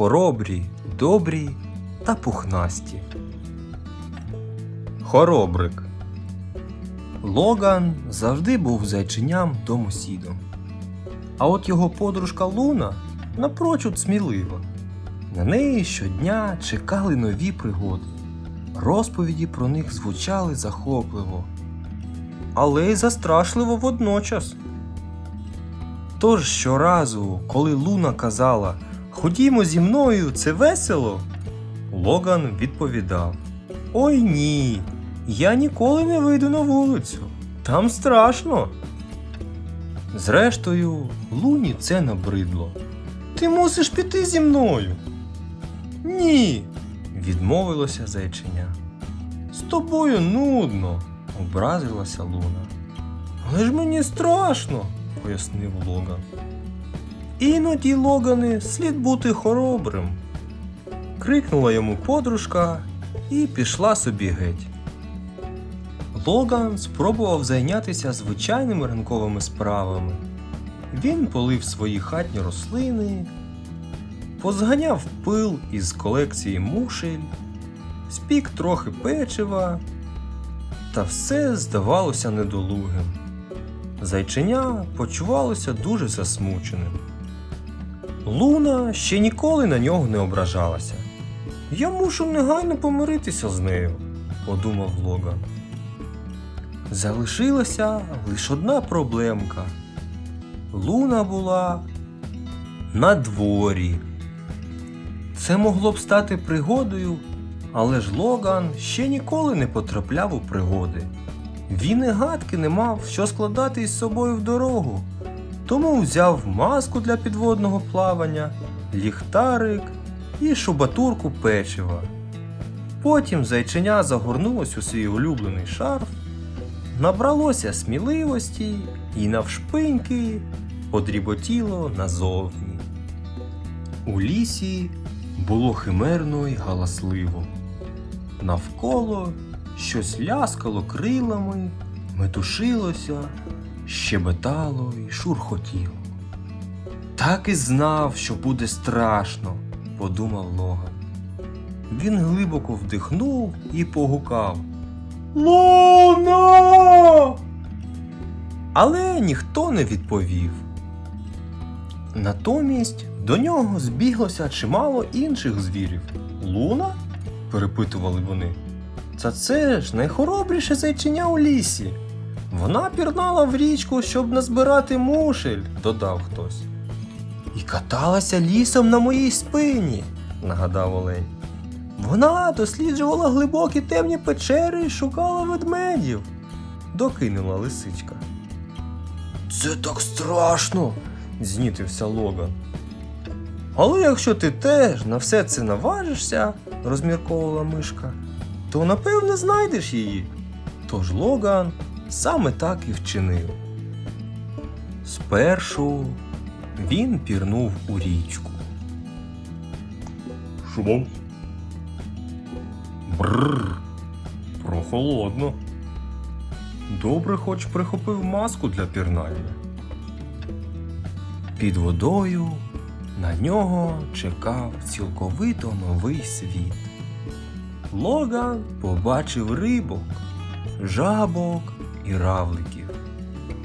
хоробрі, добрі та пухнасті. Хоробрик. Логан завжди був зайченям домосідом. А от його подружка Луна напрочуд смілива. На неї щодня чекали нові пригоди. Розповіді про них звучали захопливо, але й застрашливо водночас. Тож щоразу, коли Луна казала Ходімо зі мною, це весело, Логан відповідав Ой ні, я ніколи не вийду на вулицю. Там страшно. Зрештою, Луні це набридло. Ти мусиш піти зі мною. Ні, відмовилося зайченя. З тобою нудно, образилася Луна. Але ж мені страшно, пояснив Логан. Іноді, Логане, слід бути хоробрим. Крикнула йому подружка і пішла собі геть. Логан спробував зайнятися звичайними ранковими справами. Він полив свої хатні рослини, позганяв пил із колекції мушель, спік трохи печива, та все здавалося недолугим. Зайченя почувалося дуже засмученим. Луна ще ніколи на нього не ображалася. Я мушу негайно помиритися з нею, подумав Логан. Залишилася лише одна проблемка. Луна була на дворі. Це могло б стати пригодою, але ж Логан ще ніколи не потрапляв у пригоди. Він і гадки не мав, що складати із собою в дорогу, тому взяв маску для підводного плавання, ліхтарик і шубатурку печива. Потім зайченя загорнулось у свій улюблений шарф, набралося сміливості і навшпиньки подріботіло назовні. У лісі було химерно й галасливо. Навколо щось ляскало крилами, метушилося, щебетало й шурхотіло. Так і знав, що буде страшно, подумав Логан. Він глибоко вдихнув і погукав Луна! Але ніхто не відповів. Натомість до нього збіглося чимало інших звірів. Луна? перепитували вони. Та це ж найхоробріше зайчиня у лісі. Вона пірнала в річку, щоб назбирати мушель, додав хтось. І каталася лісом на моїй спині, нагадав Олень. Вона досліджувала глибокі темні печери і шукала ведмедів, докинула лисичка. Це так страшно, знітився Логан. Але якщо ти теж на все це наважишся, розмірковувала мишка, то напевне знайдеш її. Тож Логан саме так і вчинив. Спершу він пірнув у річку. Шумом. Бррр. Прохолодно. Добре, хоч прихопив маску для пірнання. Під водою на нього чекав цілковито новий світ. Логан побачив рибок, жабок і равликів,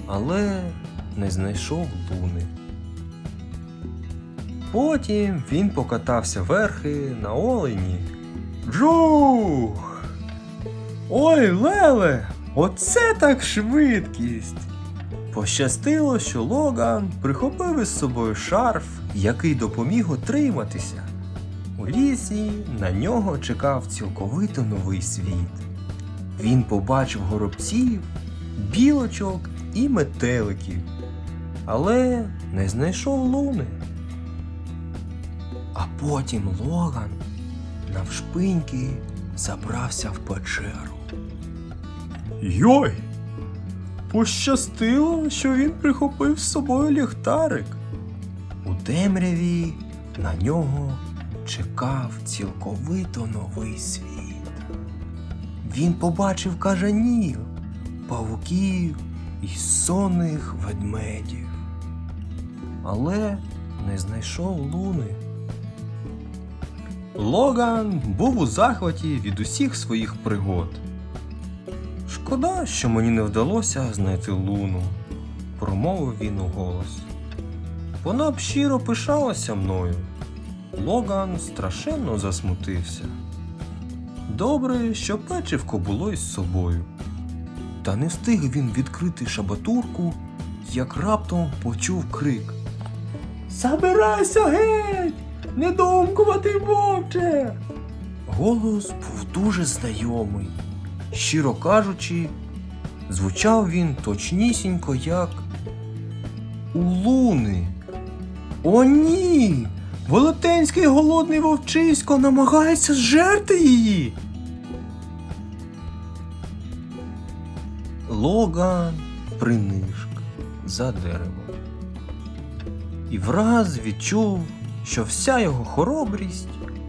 але не знайшов луни. Потім він покатався верхи на олені. Джух! Ой, Леле! Оце так швидкість! Пощастило, що Логан прихопив із собою шарф, який допоміг отриматися. У лісі на нього чекав цілковито новий світ. Він побачив горобців, білочок і метеликів, але не знайшов луни. А потім Логан навшпиньки забрався в печеру. Йой! Пощастило, що він прихопив з собою ліхтарик. У темряві на нього чекав цілковито новий світ. Він побачив кажанів, павуків і сонних ведмедів, але не знайшов луни. Логан був у захваті від усіх своїх пригод. Шкода, що мені не вдалося знайти луну, промовив він у голос. Вона б щиро пишалася мною. Логан страшенно засмутився. Добре, що печивко було із собою. Та не встиг він відкрити шабатурку, як раптом почув крик. Забирайся геть! Недоумкувати вовче! Голос був дуже знайомий. Щиро кажучи, звучав він точнісінько, як у луни. О, ні! Велетенський голодний вовчисько намагається зжерти її. Логан принишк за деревом. І враз відчув, що вся його хоробрість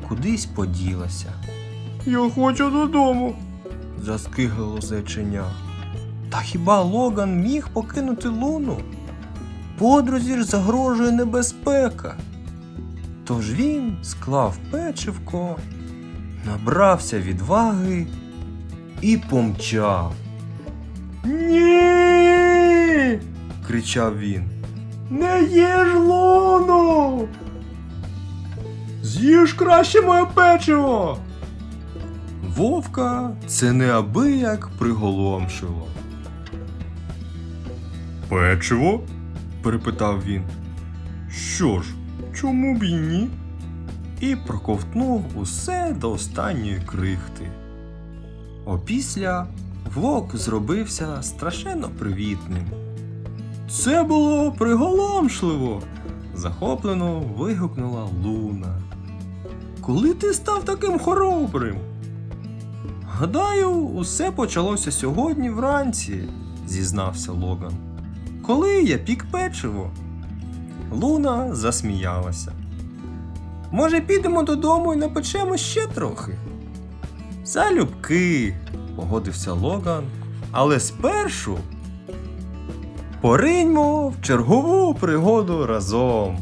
кудись поділася. Я хочу додому. заскиглило зайченя. Та хіба Логан міг покинути луну? Подрузі ж загрожує небезпека. Тож він склав печивко, набрався відваги і помчав. Ні. кричав він. Не їж луну. З'їж краще моє печиво. Вовка це неабияк приголомшило. Печиво? перепитав він. Що ж, чому б і ні? І проковтнув усе до останньої крихти. Опісля вовк зробився страшенно привітним. Це було приголомшливо. захоплено вигукнула Луна. Коли ти став таким хоробрим? Гадаю, усе почалося сьогодні вранці, зізнався Логан. Коли я пік печиво? Луна засміялася. Може, підемо додому і напечемо ще трохи? Залюбки, погодився Логан, але спершу пориньмо в чергову пригоду разом.